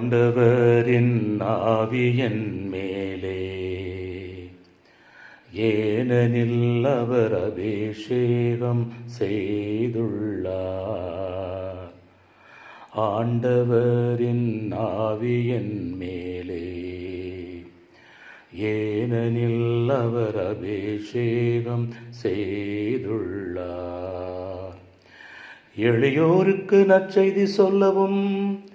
ஆண்டவரின் ஆவியன் மேலே. ஏனெனில் அவர் அபிஷேகம் செய்துள்ளார். ஆண்டவரின் ஆவியன் மேலே. ஏனெனில் அவர் அபிஷேகம் செய்துள்ளார். எளியோருக்கு நற்செய்தி சொல்லவும்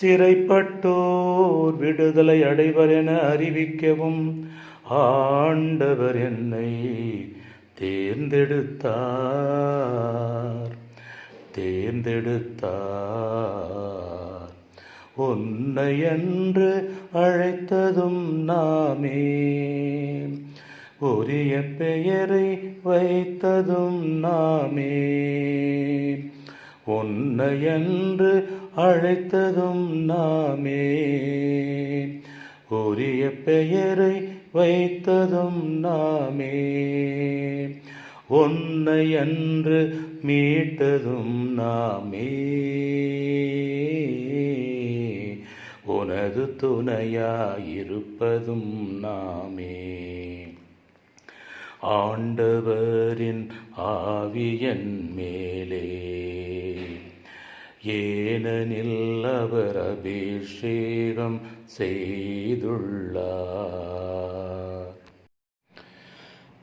சிறைப்பட்டோர் விடுதலை அடைவர் என அறிவிக்கவும் ஆண்டவர் என்னை தேர்ந்தெடுத்தார். தேர்ந்தெடுத்தார். உன்னை என்று அழைத்ததும் நாமே உரிய பெயரை வைத்ததும் நாமே உன்னை என்று அழைத்ததும் நாமே. உரிய பெயரை வைத்ததும் நாமே. உன்னை அன்று மீட்டதும் நாமே. உனது துணையாயிருப்பதும் நாமே. ஆண்டவரின் ஆவியன் மேலே. ஏனெனில் அவர் அபிஷேகம் செய்துள்ளார்.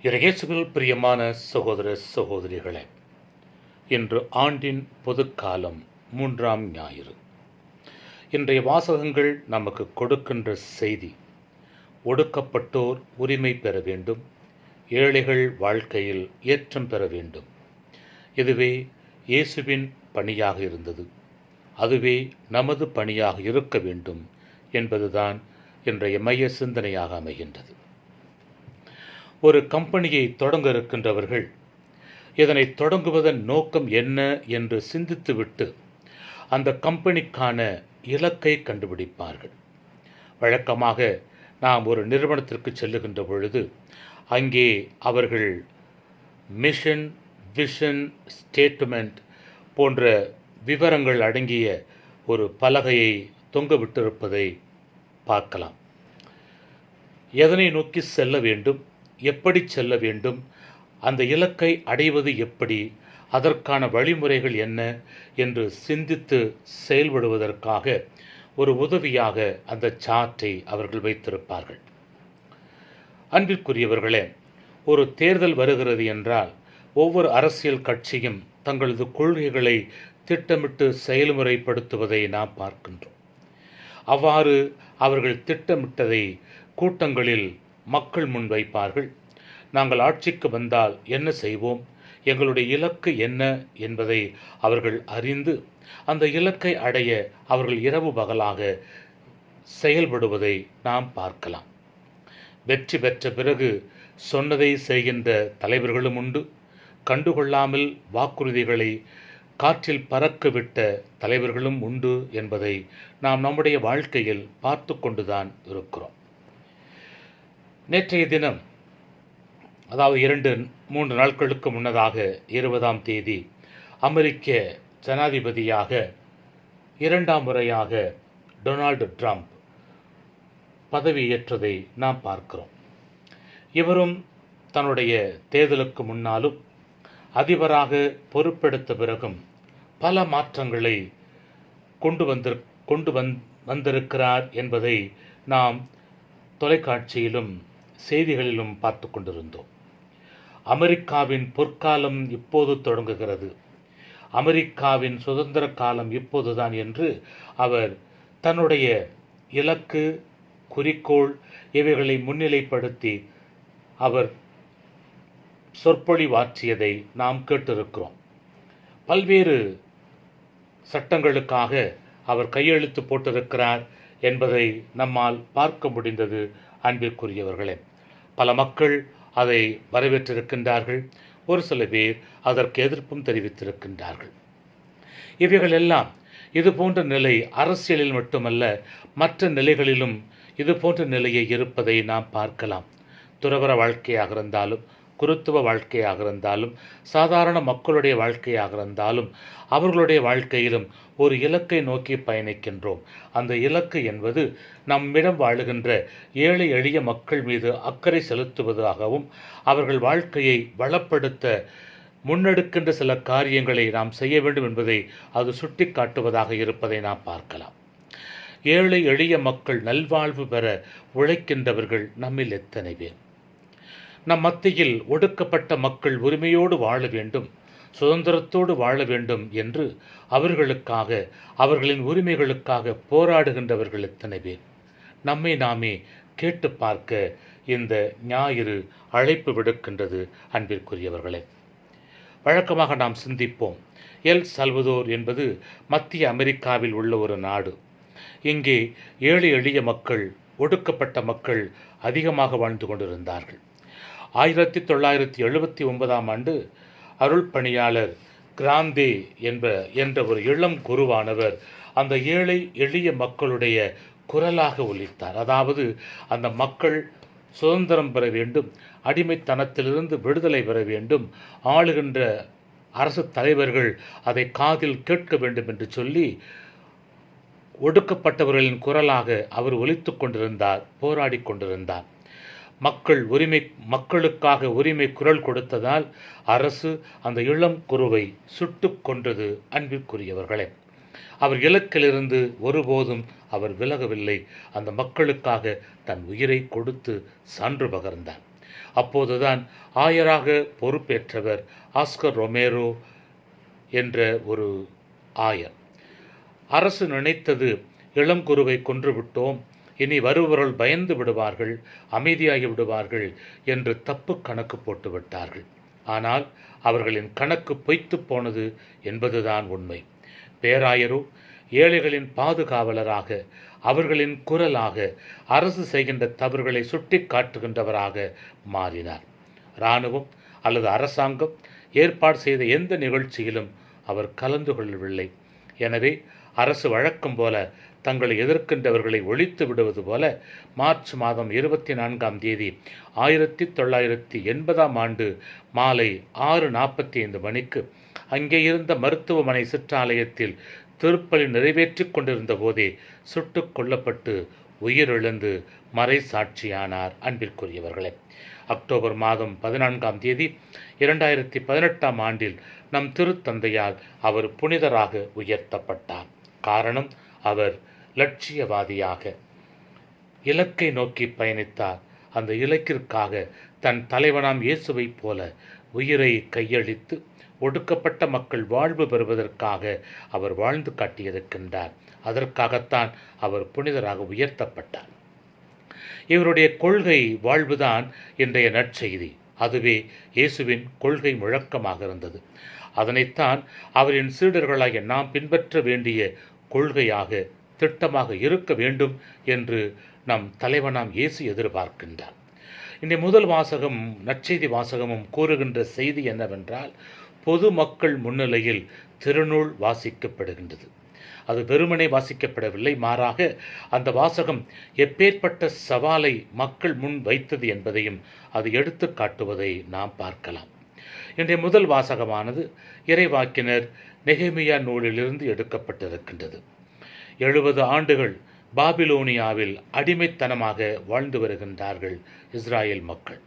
இயேசுவில் பிரியமான சகோதர சகோதரிகளே இன்று ஆண்டின் பொதுக்காலம் மூன்றாம் ஞாயிறு. இன்றைய வாசகங்கள் நமக்கு கொடுக்கின்ற செய்தி ஒடுக்கப்பட்டோர் உரிமை பெற வேண்டும் ஏழைகள் வாழ்க்கையில் ஏற்றம் பெற வேண்டும். இதுவே இயேசுவின் பணியாக இருந்தது. அதுவே நமது பணியாக இருக்க வேண்டும் என்பதுதான் இன்றைய மைய சிந்தனையாக அமைகின்றது. ஒரு கம்பெனியை தொடங்க இருக்கின்றவர்கள் இதனை தொடங்குவதன் நோக்கம் என்ன என்று சிந்தித்துவிட்டு அந்த கம்பெனிக்கான இலக்கை கண்டுபிடிப்பார்கள். வழக்கமாக நாம் ஒரு நிறுவனத்திற்கு செல்லுகின்ற பொழுது அங்கே அவர்கள் மிஷன் விஷன் ஸ்டேட்மெண்ட் போன்ற விவரங்கள் அடங்கிய ஒரு பலகையை தொங்கவிட்டிருப்பதை பார்க்கலாம். எதனை நோக்கி செல்ல வேண்டும்? எப்படி செல்ல வேண்டும்? அந்த இலக்கை அடைவது எப்படி? அதற்கான வழிமுறைகள் என்ன? என்று சிந்தித்து செயல்படுவதற்காக ஒரு உதவியாக அந்த சார்ட்டை அவர்கள் வைத்திருப்பார்கள். அன்பிற்குரியவர்களே ஒரு தேர்தல் வருகிறது என்றால் ஒவ்வொரு அரசியல் கட்சியும் தங்களது கொள்கைகளை திட்டமிட்டு செயல்முறைப்படுத்துவதை நாம் பார்க்கின்றோம். அவ்வாறு அவர்கள் திட்டமிட்டதை கூட்டங்களில் மக்கள் முன் வைப்பார்கள் நாங்கள் ஆட்சிக்கு வந்தால் என்ன செய்வோம்? எங்களுடைய இலக்கு என்ன? என்பதை அவர்கள் அறிந்து அந்த இலக்கை அடைய அவர்கள் இரவு பகலாக செயல்படுவதை நாம் பார்க்கலாம். வெற்றி பெற்ற பிறகு சொன்னதை செய்கின்ற தலைவர்களும் உண்டு. கண்டுகொள்ளாமல் வாக்குறுதிகளை காற்றில் பறக்கவிட்ட தலைவர்களும் உண்டு என்பதை நாம் நம்முடைய வாழ்க்கையில் பார்த்து கொண்டுதான் இருக்கிறோம். நேற்றைய தினம் அதாவது இரண்டு மூன்று நாட்களுக்கு முன்னதாக இருபதாம் தேதி அமெரிக்க ஜனாதிபதியாக இரண்டாம் முறையாக டொனால்டு ட்ரம்ப் பதவியேற்றதை நாம் பார்க்கிறோம். இவரும் தன்னுடைய தேர்தலுக்கு முன்னாலும் அதிபராக பொறுப்பெடுத்த பிறகும் பல மாற்றங்களை கொண்டு வந்திரு கொண்டு வந் வந்திருக்கிறார் என்பதை நாம் தொலைக்காட்சியிலும் செய்திகளிலும் பார்த்து கொண்டிருந்தோம். அமெரிக்காவின் பொற்காலம் இப்போது தொடங்குகிறது. அமெரிக்காவின் சுதந்திர காலம் இப்போதுதான் என்று அவர் தன்னுடைய இலக்கு குறிக்கோள் இவைகளை முன்னிலைப்படுத்தி அவர் சொற்பொழிவாற்றியதை நாம் கேட்டிருக்கிறோம். பல்வேறு சட்டங்களுக்காக அவர் கையெழுத்து போட்டிருக்கிறார் என்பதை நம்மால் பார்க்க முடிந்தது அன்பிற்குரியவர்களே. பல மக்கள் அதை வரவேற்றிருக்கின்றார்கள். ஒரு சில பேர் அதற்கு எதிர்ப்பும் தெரிவித்திருக்கின்றார்கள். இவைகள் எல்லாம் இது போன்ற நிலை அரசியலில் மட்டுமல்ல மற்ற நிலைகளிலும் இது போன்ற நிலையை இருப்பதை நாம் பார்க்கலாம். துறவர வாழ்க்கையாக இருந்தாலும் குருத்துவ வாழ்க்கையாக இருந்தாலும் சாதாரண மக்களுடைய வாழ்க்கையாக இருந்தாலும் அவர்களுடைய வாழ்க்கையிலும் ஒரு இலக்கை நோக்கி பயணிக்கின்றோம். அந்த இலக்கு என்பது நம்மிடம் வாழுகின்ற ஏழை எளிய மக்கள் மீது அக்கறை செலுத்துவதாகவும் அவர்கள் வாழ்க்கையை வளப்படுத்த முன்னெடுக்கின்ற சில காரியங்களை நாம் செய்ய வேண்டும் என்பதை அது சுட்டி காட்டுவதாக இருப்பதை நாம் பார்க்கலாம். ஏழை எளிய மக்கள் நல்வாழ்வு பெற உழைக்கின்றவர்கள் நம்மில் எத்தனை பேர்? நம் மத்தியில் ஒடுக்கப்பட்ட மக்கள் உரிமையோடு வாழ வேண்டும் சுதந்திரத்தோடு வாழ வேண்டும் என்று அவர்களுக்காக அவர்களின் உரிமைகளுக்காக போராடுகின்றவர்கள் எத்தனை பேர்? நம்மை நாமே கேட்டு பார்க்க இந்த ஞாயிறு அழைப்பு விடுக்கின்றது அன்பிற்குரியவர்களே. வழக்கமாக நாம் சிந்திப்போம். எல் சல்வதோர் என்பது மத்திய அமெரிக்காவில் உள்ள ஒரு நாடு. இங்கே ஏழை எளிய மக்கள் ஒடுக்கப்பட்ட மக்கள் அதிகமாக வாழ்ந்து கொண்டிருந்தார்கள். ஆயிரத்தி தொள்ளாயிரத்தி எழுபத்தி ஒன்பதாம் ஆண்டு அருள் பணியாளர் கிராந்தே என்ப என்ற ஒரு இளம் குருவானவர் அந்த ஏழை எளிய மக்களுடைய குரலாக ஒலித்தார். அதாவது அந்த மக்கள் சுதந்திரம் பெற வேண்டும் அடிமைத்தனத்திலிருந்து விடுதலை பெற வேண்டும் ஆளுகின்ற அரசு தலைவர்கள் அதை காதில் கேட்க வேண்டும் என்று சொல்லி ஒடுக்கப்பட்டவர்களின் குரலாக அவர் ஒலித்து கொண்டிருந்தார் போராடி கொண்டிருந்தார். மக்கள் உரிமை மக்களுக்காக உரிமை குரல் கொடுத்ததால் அரசு அந்த இளம் குருவை சுட்டு கொன்றது அன்பிற்குரியவர்களே. அவர் இலக்கிலிருந்து ஒருபோதும் அவர் விலகவில்லை. அந்த மக்களுக்காக தன் உயிரை கொடுத்து சான்று பகர்ந்தார். அப்போதுதான் ஆயராக பொறுப்பேற்றவர் ஆஸ்கர் ரொமேரோ என்ற ஒரு ஆயர். அரசு நினைத்தது இளம் குருவை கொன்றுவிட்டோம் இனி வருபவர்கள் பயந்து விடுவார்கள் அமைதியாகி விடுவார்கள் என்று தப்பு கணக்கு போட்டு விட்டார்கள். ஆனால் அவர்களின் கணக்கு பொய்த்து போனது என்பதுதான் உண்மை. பேராயரோ ஏழைகளின் பாதுகாவலராக அவர்களின் குரலாக அரசு செய்கின்ற தவறுகளை சுட்டி காட்டுகின்றவராக மாறினார். இராணுவம் அல்லது அரசாங்கம் ஏற்பாடு செய்த எந்த நிகழ்ச்சியிலும் அவர் கலந்து கொள்ளவில்லை. எனவே அரசு வழக்கம் போல தங்களை எதிர்க்கின்றவர்களை ஒழித்து விடுவது போல மார்ச் மாதம் இருபத்தி நான்காம் தேதி ஆயிரத்தி தொள்ளாயிரத்தி எண்பதாம் ஆண்டு மாலை ஆறு நாற்பத்தி ஐந்து மணிக்கு அங்கே இருந்த மருத்துவமனை சிற்றாலயத்தில் திருப்பலி நிறைவேற்றிக் கொண்டிருந்த போதே சுட்டுக் கொல்லப்பட்டு உயிரிழந்து மறை சாட்சியானார். அன்பிற்குரியவர்களே அக்டோபர் மாதம் பதினான்காம் தேதி இரண்டாயிரத்தி பதினெட்டாம் ஆண்டில் நம் திருத்தந்தையால் அவர் புனிதராக உயர்த்தப்பட்டார். காரணம் அவர் லட்சியவாதியாக. இலக்கை நோக்கி பயணித்தார். அந்த இலக்கிற்காக தன் தலைவனாம் இயேசுவைப் போல உயிரை கையளித்து ஒடுக்கப்பட்ட மக்கள் வாழ்வு பெறுவதற்காக அவர் வாழ்ந்து காட்டியிருக்கின்றார். அதற்காகத்தான் அவர் புனிதராக உயர்த்தப்பட்டார். இவருடைய கொள்கை வாழ்வுதான் இன்றைய நற்செய்தி. அதுவே இயேசுவின் கொள்கை முழக்கமாக இருந்தது. அதனைத்தான் அவரின் சீடர்களாகிய நாம் பின்பற்ற வேண்டிய கொள்கையாக திட்டமாக இருக்க வேண்டும் என்று நம் தலைவனாம் இயேசு எதிர்பார்க்கின்றார். இன்றைய முதல் வாசகம் நற்செய்தி வாசகமும் கூறுகின்ற செய்தி என்னவென்றால் பொது மக்கள் முன்னிலையில் திருநூல் வாசிக்கப்படுகின்றது. அது வெறுமனே வாசிக்கப்படவில்லை மாறாக அந்த வாசகம் எப்பேற்பட்ட சவாலை மக்கள் முன் வைத்தது என்பதையும் அது எடுத்து காட்டுவதை நாம் பார்க்கலாம். இன்றைய முதல் வாசகமானது இறைவாக்கினர் நெகேமியா நூலிலிருந்து எடுக்கப்பட்டிருக்கின்றது. எழுபது ஆண்டுகள் பாபிலோனியாவில் அடிமைத்தனமாக வாழ்ந்து வருகின்றார்கள் இஸ்ராயேல் மக்கள்.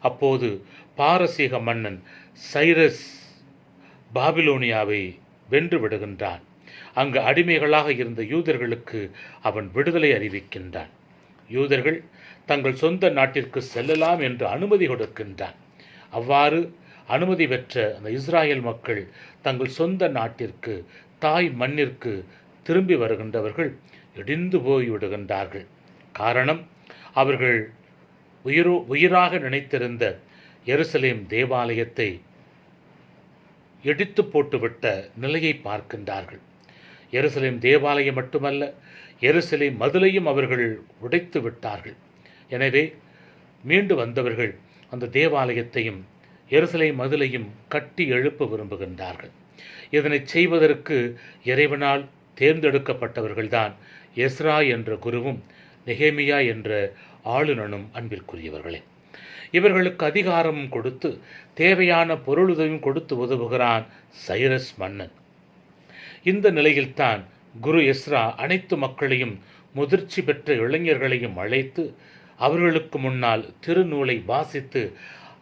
அப்போது பாரசீக மன்னன் சைரஸ் பாபிலோனியாவை வென்று விடுகின்றான். அங்கு அடிமைகளாக இருந்த யூதர்களுக்கு அவன் விடுதலை அறிவிக்கின்றான். யூதர்கள் தங்கள் சொந்த நாட்டிற்கு செல்லலாம் என்று அனுமதி கொடுக்கின்றான். அவ்வாறு அனுமதி பெற்ற அந்த இஸ்ராயேல் மக்கள் தங்கள் சொந்த நாட்டிற்கு தாய் மண்ணிற்கு திரும்பி வருகின்றவர்கள் இடிந்து போய் விடுகின்றார்கள் காரணம் அவர்கள் உயிரோ உயிராக நினைத்திருந்த எருசலேம் தேவாலயத்தை இடித்து போட்டுவிட்ட நிலையை பார்க்கின்றார்கள். எருசலேம் தேவாலயம் மட்டுமல்ல எருசலேம் மதுளையும் அவர்கள் உடைத்து விட்டார்கள். எனவே மீண்டு வந்தவர்கள் அந்த தேவாலயத்தையும் எருசலை மதுளையும் கட்டி எழுப்ப விரும்புகின்றார்கள். இதனை செய்வதற்கு இறைவனால் தேர்ந்தெடுக்கப்பட்டவர்கள்தான் எஸ்ரா என்ற குருவும் நெகேமியா என்ற ஆளுநனும் அன்பிற்குரியவர்களே. இவர்களுக்கு அதிகாரமும் கொடுத்து தேவையான பொருளுதவியும் கொடுத்து உதவுகிறான் சைரஸ் மன்னன். இந்த நிலையில்தான் குரு எஸ்ரா அனைத்து மக்களையும் முதிர்ச்சி பெற்ற இளைஞர்களையும் அழைத்து அவர்களுக்கு முன்னால் திருநூலை வாசித்து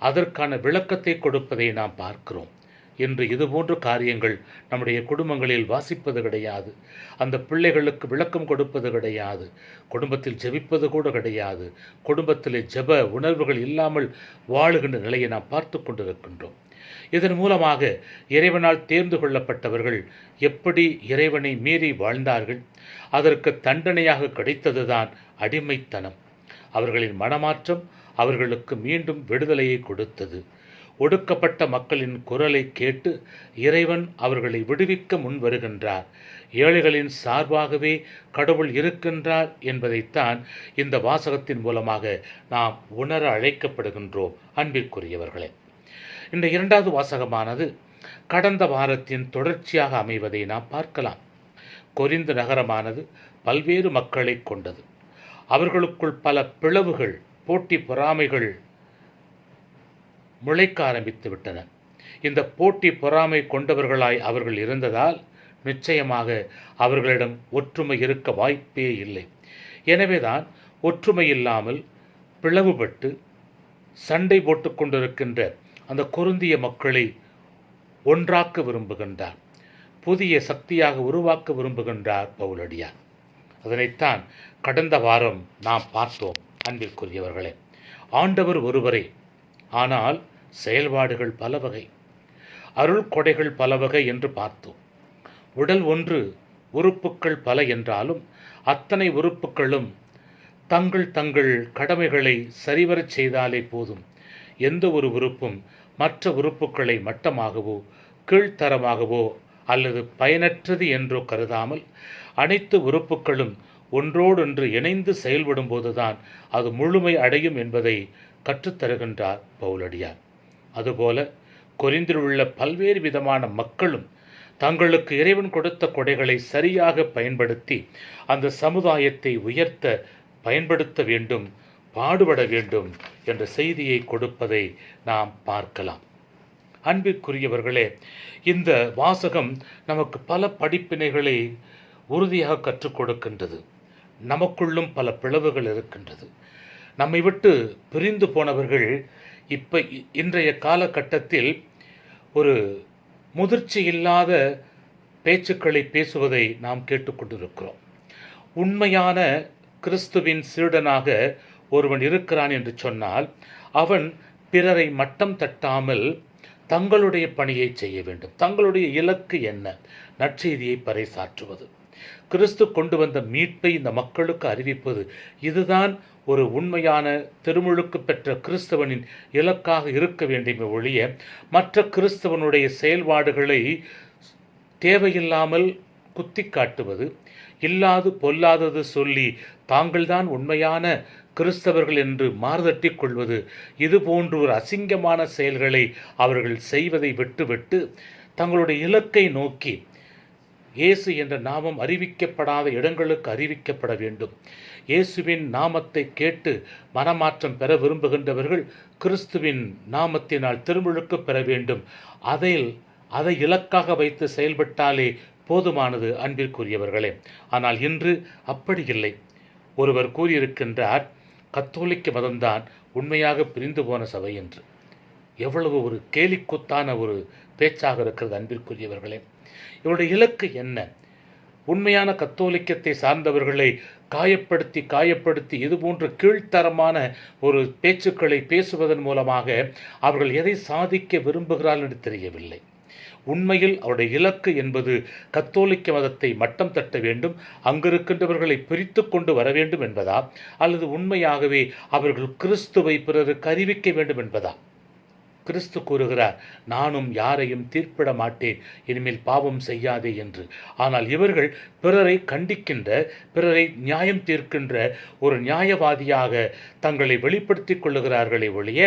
அதற்கான விளக்கத்தை கொடுப்பதை நாம் பார்க்கிறோம். இன்று இதுபோன்ற காரியங்கள் நம்முடைய குடும்பங்களில் வாசிப்பது கிடையாது. அந்த பிள்ளைகளுக்கு விளக்கம் கொடுப்பது கிடையாது. குடும்பத்தில் ஜெபிப்பது கூட கிடையாது. குடும்பத்தில் ஜெப உணர்வுகள் இல்லாமல் வாழுகின்ற நிலையை நாம் பார்த்து கொண்டிருக்கின்றோம். இதன் மூலமாக இறைவனால் தேர்ந்து கொள்ளப்பட்டவர்கள் எப்படி இறைவனை மீறி வாழ்ந்தார்கள்? அதற்கு தண்டனையாக கிடைத்ததுதான் அடிமைத்தனம். அவர்களின் மனமாற்றம் அவர்களுக்கு மீண்டும் விடுதலையை கொடுத்தது. ஒடுக்கப்பட்ட மக்களின் குரலை கேட்டு இறைவன் அவர்களை விடுவிக்க முன் வருகின்றார். ஏழைகளின் சார்பாகவே கடவுள் இருக்கின்றார் என்பதைத்தான் இந்த வாசகத்தின் மூலமாக நாம் உணர அழைக்கப்படுகின்றோம் அன்பிற்குரியவர்களே. இந்த இரண்டாவது வாசகமானது கடந்த வாரத்தின் தொடர்ச்சியாக அமைவதை நாம் பார்க்கலாம். கொரிந்து நகரமானது பல்வேறு மக்களை கொண்டது. அவர்களுக்குள் பல பிளவுகள் போட்டி பொறாமைகள் முளைக்க ஆரம்பித்து விட்டன. இந்த போட்டி பொறாமை கொண்டவர்களாய் அவர்கள் இருந்ததால் நிச்சயமாக அவர்களிடம் ஒற்றுமை இருக்க வாய்ப்பே இல்லை. எனவேதான் ஒற்றுமை இல்லாமல் பிளவுபட்டு சண்டை போட்டு கொண்டிருக்கின்ற அந்த குருந்திய மக்களை ஒன்றாக்க விரும்புகின்றார். புதிய சக்தியாக உருவாக்க விரும்புகின்றார் பவுலடியார் அதனைத்தான் கடந்த வாரம் நாம் பார்த்தோம் அன்பிற்குரியவர்களே. ஆண்டவர் ஒருவரே ஆனால் செயல்பாடுகள் பல வகை அருள் கொடைகள் பல வகை என்று பார்த்தோம். உடல் ஒன்று உறுப்புக்கள் பல என்றாலும் அத்தனை உறுப்புகளும் தங்கள் தங்கள் கடமைகளை சரிவரச் செய்தாலே போதும். எந்த ஒரு உறுப்பும் மற்ற உறுப்புகளை மட்டமாகவோ கீழ்த்தரமாகவோ அல்லது பயனற்றது என்றோ கருதாமல் அனைத்து உறுப்புகளும் ஒன்றோடொன்று இணைந்து செயல்படும் போதுதான் அது முழுமை அடையும் என்பதை கற்றுத்தருகின்றார் பவுலடியார். அதுபோல கொரிந்தில் உள்ள பல்வேறு விதமான மக்களும் தங்களுக்கு இறைவன் கொடுத்த கொடைகளை சரியாக பயன்படுத்தி அந்த சமுதாயத்தை உயர்த்த பயன்படுத்த வேண்டும் பாடுபட வேண்டும் என்ற செய்தியை கொடுப்பதை நாம் பார்க்கலாம். அன்பிற்குரியவர்களே இந்த வாசகம் நமக்கு பல படிப்பினைகளை உறுதியாக கற்றுக் கொடுக்கின்றது. நமக்குள்ளும் பல பிளவுகள் இருக்கின்றது. நம்மை விட்டு பிரிந்து போனவர்கள் இப்போ இன்றைய காலகட்டத்தில் ஒரு முதிர்ச்சி இல்லாத பேச்சுக்களை பேசுவதை நாம் கேட்டுக்கொண்டிருக்கிறோம் உண்மையான கிறிஸ்துவின் சீடனாக ஒருவன் இருக்கிறான் என்று சொன்னால் அவன் பிறரை மட்டம் தட்டாமல் தங்களுடைய பணியை செய்ய வேண்டும். தங்களுடைய இலக்கு என்ன? நற்செய்தியை பறைசாற்றுவது. கிறிஸ்து கொண்டு வந்த மீட்பை இந்த மக்களுக்கு அறிவிப்பது. இதுதான் ஒரு உண்மையான திருமுழுக்கு பெற்ற கிறிஸ்தவனின் இலக்காக இருக்க வேண்டுமே ஒழிய மற்ற கிறிஸ்தவனுடைய செயல்பாடுகளை தேவையில்லாமல் குத்தி காட்டுவது இல்லாது பொல்லாதது சொல்லி தாங்கள்தான் உண்மையான கிறிஸ்தவர்கள் என்று மாறுதட்டிக் கொள்வது இது போன்ற ஒரு அசிங்கமான செயல்களை அவர்கள் செய்வதை விட்டுவிட்டு தங்களுடைய இலக்கை நோக்கி இயேசு என்ற நாமம் அறிவிக்கப்படாத இடங்களுக்கு அறிவிக்கப்பட வேண்டும். இயேசுவின் நாமத்தை கேட்டு மனமாற்றம் பெற விரும்புகின்றவர்கள் கிறிஸ்துவின் நாமத்தினால் திருமுழுக்கு பெற வேண்டும். அதில் அதை இலக்காக வைத்து செயல்பட்டாலே போதுமானது அன்பிற்குரியவர்களே. ஆனால் இன்று அப்படி இல்லை. ஒருவர் கூறியிருக்கின்றார் கத்தோலிக்க மதம்தான் உண்மையாக பிரிந்து போன சபை என்று. எவ்வளவு ஒரு கேலிக்குத்தான ஒரு பேச்சாக இருக்கிறது அன்பிற்குரியவர்களே. இவருடைய இலக்கு என்ன? உண்மையான கத்தோலிக்கத்தை சார்ந்தவர்களை காயப்படுத்தி காயப்படுத்தி இதுபோன்ற கீழ்த்தரமான ஒரு பேச்சுக்களை பேசுவதன் மூலமாக அவர்கள் எதை சாதிக்க விரும்புகிறார்கள் என்று தெரியவில்லை. உண்மையில் அவருடைய இலக்கு என்பது கத்தோலிக்க மதத்தை மட்டம் தட்ட வேண்டும் அங்கிருக்கின்றவர்களை பிரித்து கொண்டு வர வேண்டும் என்பதா? அல்லது உண்மையாகவே அவர்கள் கிறிஸ்துவை பிறருக்கு அறிவிக்க வேண்டும் என்பதா? கிறிஸ்து கூறுகிறார் நானும் யாரையும் தீர்ப்பிட மாட்டேன் இனிமேல் பாவம் செய்யாதே என்று. ஆனால் இவர்கள் பிறரை கண்டிக்கின்ற பிறரை நியாயம் தீர்க்கின்ற ஒரு நியாயவாதியாக தங்களை வெளிப்படுத்திக் கொள்ளுகிறார்களே ஒழிய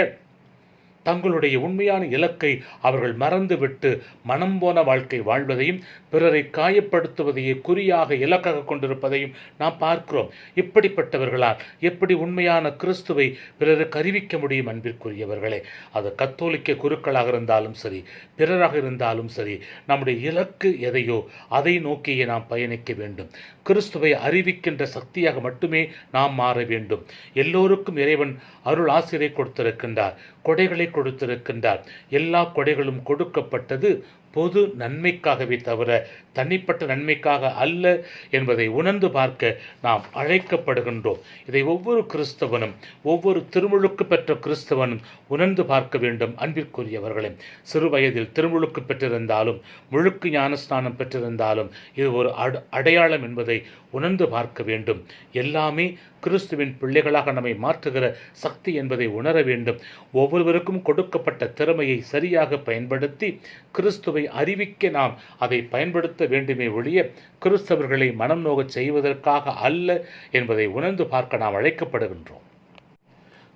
தங்களுடைய உண்மையான இலக்கை அவர்கள் மறந்துவிட்டு மனம் போன வாழ்க்கை வாழ்வதையும் பிறரை காயப்படுத்துவதையே குறியாக இலக்காக கொண்டிருப்பதையும் நாம் பார்க்கிறோம். இப்படிப்பட்டவர்களால் எப்படி உண்மையான கிறிஸ்துவை பிறருக்கு அறிவிக்க முடியும் அன்பிற்குரியவர்களே? அது கத்தோலிக்க குருக்களாக இருந்தாலும் சரி பிறராக இருந்தாலும் சரி நம்முடைய இலக்கு எதையோ அதை நோக்கியே நாம் பயணிக்க வேண்டும். கிறிஸ்துவை அறிவிக்கின்ற சக்தியாக மட்டுமே நாம் மாற வேண்டும். எல்லோருக்கும் இறைவன் அருள் ஆசிரியை கொடுத்திருக்கின்றார். கொடைகளை கொடுத்திருக்கின்றார். எல்லா கொடைகளும் கொடுக்கப்பட்டது பொது நன்மைக்காகவே தவிர தனிப்பட்ட நன்மைக்காக அல்ல என்பதை உணர்ந்து பார்க்க நாம் அழைக்கப்படுகின்றோம். இதை ஒவ்வொரு கிறிஸ்தவனும் ஒவ்வொரு திருமுழுக்கு பெற்ற கிறிஸ்தவனும் உணர்ந்து பார்க்க வேண்டும் அன்பிற்குரியவர்களே. சிறு வயதில் திருமுழுக்கு பெற்றிருந்தாலும் முழுக்கு ஞானஸ்நானம் பெற்றிருந்தாலும் இது ஒரு அட- அடையாளம் என்பதை உணர்ந்து பார்க்க வேண்டும். எல்லாமே கிறிஸ்துவின் பிள்ளைகளாக நம்மை மாற்றுகிற சக்தி என்பதை உணர வேண்டும். ஒவ்வொருவருக்கும் கொடுக்கப்பட்ட திறமையை சரியாக பயன்படுத்தி கிறிஸ்துவை அறிவிக்க நாம் அதை பயன்படுத்த வேண்டுமே ஒழிய கிறிஸ்தவர்களை மனம் நோகச் செய்வதற்காக அல்ல என்பதை உணர்ந்து பார்க்க நாம் அழைக்கப்படுகின்றோம்.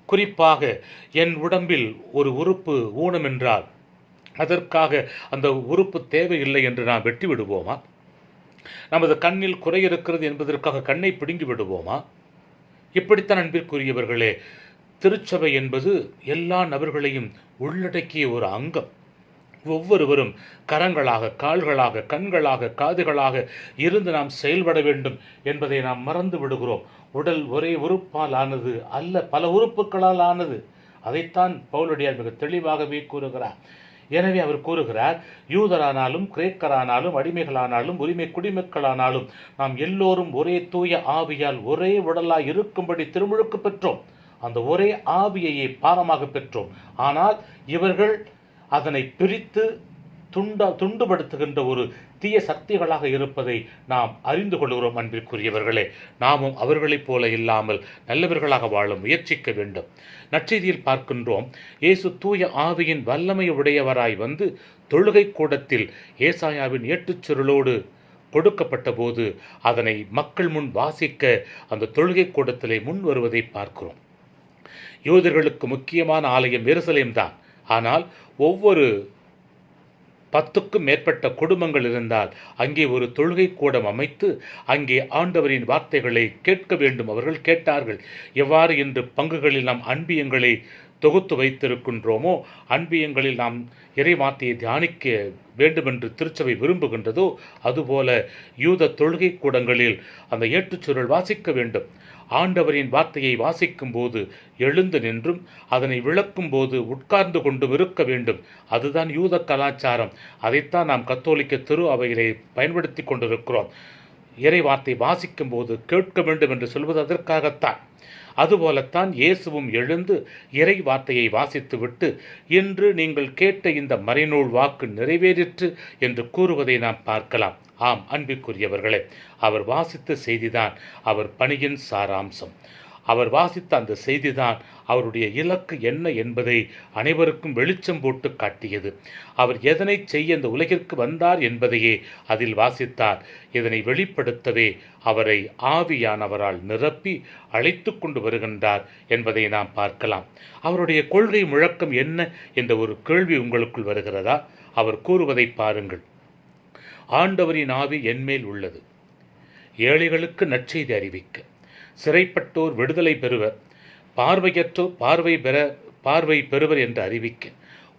குறிப்பாக என் உடம்பில் ஒரு உறுப்பு ஊனம் என்றால் அதற்காக அந்த உறுப்பு தேவையில்லை என்று நாம் வெட்டி விடுவோமா நமது கண்ணில் குறை இருக்கிறது என்பதற்காக கண்ணை பிடுங்கி விடுவோமா? இப்படித்தான் அன்பிற்குரியவர்களே திருச்சபை என்பது எல்லா நபர்களையும் உள்ளடக்கிய ஒரு அங்கம். ஒவ்வொருவரும் கரங்களாக கால்களாக கண்களாக காதுகளாக இருந்து நாம் செயல்பட வேண்டும் என்பதை நாம் மறந்து விடுகிறோம். உடல் ஒரே உறுப்பால் ஆனது அல்ல பல உறுப்புகளால் ஆனது. அதைத்தான் பவுலடியார் மிக தெளிவாகவே கூறுகிறார். எனவே அவர் கூறுகிறார் யூதரானாலும் கிரேக்கரானாலும் அடிமைகளானாலும் உரிமை குடிமக்களானாலும் நாம் எல்லோரும் ஒரே தூய ஆவியால் ஒரே உடலாய் இருக்கும்படி திருமுழுக்கு பெற்றோம். அந்த ஒரே ஆவியையே பாரமாக பெற்றோம். ஆனால் இவர்கள் அதனை பிரித்து துண்டா துண்டுபடுத்துகின்ற ஒரு தீய சக்திகளாக இருப்பதை நாம் அறிந்து கொள்கிறோம் அன்பிற்குரியவர்களே. நாமும் அவர்களைப் போல இல்லாமல் நல்லவர்களாக வாழ முயற்சிக்க வேண்டும். நற்செய்தியில் பார்க்கின்றோம் இயேசு தூய ஆவியின் வல்லமை உடையவராய் வந்து தொழுகை கூடத்தில் ஏசாயாவின் ஏட்டுச்சுருளோடு கொடுக்கப்பட்ட போது அதனை மக்கள் முன் வாசிக்க அந்த தொழுகை கூடத்திலே முன் வருவதை பார்க்கிறோம். யூதர்களுக்கு முக்கியமான ஆலயம் எருசலேம் தான் ஆனால் ஒவ்வொரு பத்துக்கும் மேற்பட்ட குடும்பங்கள் இருந்தால் அங்கே ஒரு தொழுகை கூடம் அமைத்து அங்கே ஆண்டவரின் வார்த்தைகளை கேட்க வேண்டும் அவர்கள் கேட்டார்கள். எவ்வாறு இன்று பங்குகளில் நாம் அன்பியங்களை தொகுத்து வைத்திருக்கின்றோமோ அன்பியங்களில் நாம் இறை தியானிக்க வேண்டுமென்று திருச்சபை விரும்புகின்றதோ அதுபோல யூத தொழுகை கூடங்களில் அந்த ஏட்டுச்சுருள் வாசிக்க வேண்டும். ஆண்டவரின் வார்த்தையை வாசிக்கும் போது எழுந்து நின்றும் அதனை விளக்கும் போது உட்கார்ந்து கொண்டும் இருக்க வேண்டும். அதுதான் யூத கலாச்சாரம். அதைத்தான் நாம் கத்தோலிக்க திரு அவையிலே பயன்படுத்தி கொண்டிருக்கிறோம். இறை வார்த்தை வாசிக்கும் போது கேட்க வேண்டும் என்று சொல்வது அதற்காகத்தான். அதுபோலத்தான் இயேசுவும் எழுந்து இறை வார்த்தையை வாசித்துவிட்டு இன்று நீங்கள் கேட்ட இந்த மறைநூல் வாக்கு நிறைவேறிற்று என்று கூறுவதை நாம் பார்க்கலாம். ஆம் அன்பிற்குரியவர்களே அவர் வாசித்த செய்திதான் அவர் பணியின் சாராம்சம். அவர் வாசித்த அந்த செய்திதான் அவருடைய இலக்கு என்ன என்பதை அனைவருக்கும் வெளிச்சம் போட்டு காட்டியது. அவர் எதனை செய்ய இந்த உலகிற்கு வந்தார் என்பதையே அதில் வாசித்தார். இதனை வெளிப்படுத்தவே அவரை ஆவியானவரால் நிரப்பி அழைத்து கொண்டு வருகின்றார் என்பதை நாம் பார்க்கலாம். அவருடைய கொள்கை முழக்கம் என்ன என்ற ஒரு கேள்வி உங்களுக்குள் வருகிறதா? அவர் கூறுவதை பாருங்கள். ஆண்டவரின் ஆவி என்மேல் உள்ளது. ஏழைகளுக்கு நற்செய்தி அறிவிக்க. சிறைப்பட்டோர் விடுதலை பெறுவர். பார்வையற்றோர் பார்வை பெற பார்வை பெறுவர் என்று அறிவிக்க.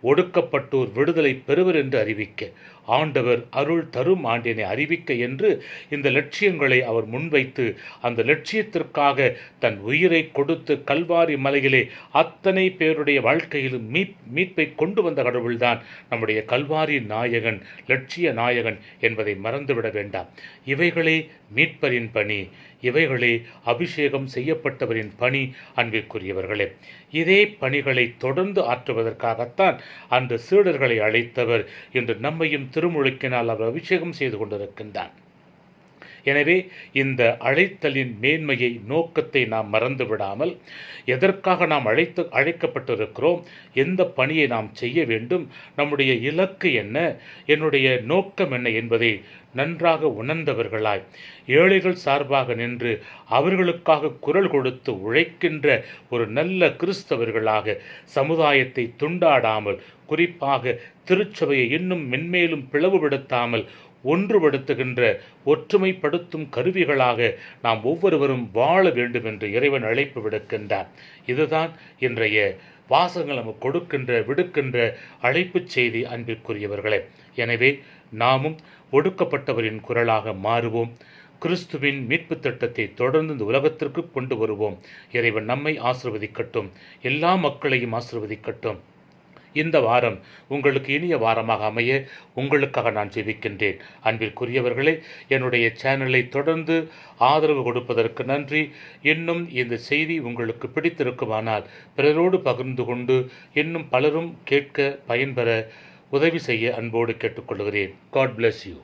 ஒடுக்கப்பட்டோர் விடுதலை பெறுவர் என்று அறிவிக்க. ஆண்டவர் அருள் தரும் ஆண்டினை அறிவிக்க என்று இந்த லட்சியங்களை அவர் முன்வைத்து அந்த லட்சியத்திற்காக தன் உயிரை கொடுத்து கல்வாரி மலையிலே அத்தனை பேருடைய வாழ்க்கையிலும் மீட் மீட்பை கொண்டு வந்த கடவுள்தான் நம்முடைய கல்வாரி நாயகன் லட்சிய நாயகன் என்பதை மறந்துவிட வேண்டாம். இவைகளே மீட்பரின் பணி. இவைகளே அபிஷேகம் செய்யப்பட்டவரின் பணி அன்பிற்குரியவர்களே இதே பணிகளை தொடர்ந்து ஆற்றுவதற்காகத்தான் அந்த சீடர்களை அழைத்தவர். இன்று நம்மையும் திருமுழுக்கினால் அவர் அபிஷேகம் செய்து கொண்டிருக்கின்றான். எனவே இந்த அழைத்தலின் மேன்மையை நோக்கத்தை நாம் மறந்து விடாமல் எதற்காக நாம் அழைத்து அழைக்கப்பட்டிருக்கிறோம் எந்த பணியை நாம் செய்ய வேண்டும் நம்முடைய இலக்கு என்ன என்னுடைய நோக்கம் என்ன என்பதை நன்றாக உணர்ந்தவர்களாய் ஏழைகள் சார்பாக நின்று அவர்களுக்காக குரல் கொடுத்து உழைக்கின்ற ஒரு நல்ல கிறிஸ்தவர்களாக சமுதாயத்தை துண்டாடாமல் குறிப்பாக திருச்சபையை இன்னும் மென்மேலும் பிளவுபடுத்தாமல் ஒன்றுபடுத்துகின்ற ஒற்றுமைப்படுத்தும் கருவிகளாக நாம் ஒவ்வொருவரும் வாழ வேண்டும் என்று இறைவன் அழைப்பு விடுக்கின்றார். இதுதான் இன்றைய வாசகங்கள் நமக்கு கொடுக்கின்ற விடுக்கின்ற அழைப்புச் செய்தி அன்பிற்குரியவர்களே. எனவே நாமும் ஒடுக்கப்பட்டவரின் குரலாக மாறுவோம். கிறிஸ்துவின் மீட்புத் திட்டத்தை தொடர்ந்து இந்த உலகத்திற்கு கொண்டு வருவோம். இறைவன் நம்மை ஆசிர்வதிக்கட்டும். எல்லா மக்களையும் ஆசிர்வதிக்கட்டும். இந்த வாரம் உங்களுக்கு இனிய வாரமாக அமைய உங்களுக்காக நான் ஜெபிக்கின்றேன். அன்பிற்குரியவர்களே என்னுடைய சேனலை தொடர்ந்து ஆதரவு கொடுப்பதற்கு நன்றி. இன்னும் இந்த செய்தி உங்களுக்கு பிடித்திருக்குமானால் பிறரோடு பகிர்ந்து கொண்டு இன்னும் பலரும் கேட்க பயன்பெற உதவி செய்ய அன்போடு கேட்டுக்கொள்கிறேன். God bless you